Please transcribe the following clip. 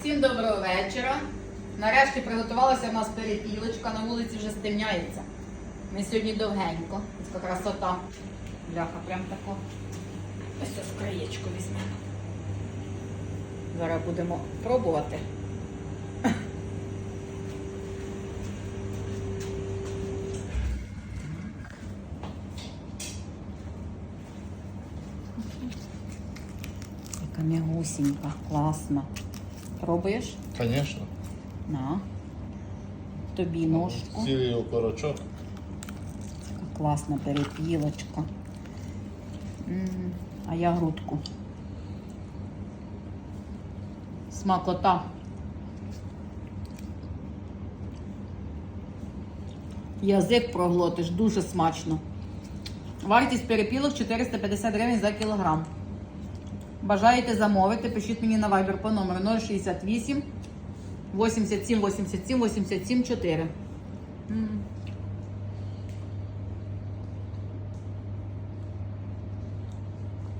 Всім доброго вечора. Нарешті приготувалася в нас перепілочка, на вулиці вже стемняється. Ми сьогодні довгенько. Така красота. Бляха, прям тако. Ось ось краєчко візьмемо. Зараз будемо пробувати. Яка м'ягусінька, класна. Пробуєш? Конечно. На. Тобі ножку. Цілий окорочок. Така класна перепілочка. А я грудку. Смакота. Язик проглотиш, дуже смачно. Вартість перепілок 450 гривень за кілограм. Бажаєте замовити, пишіть мені на Viber по номеру 068 87 87 87 4. М.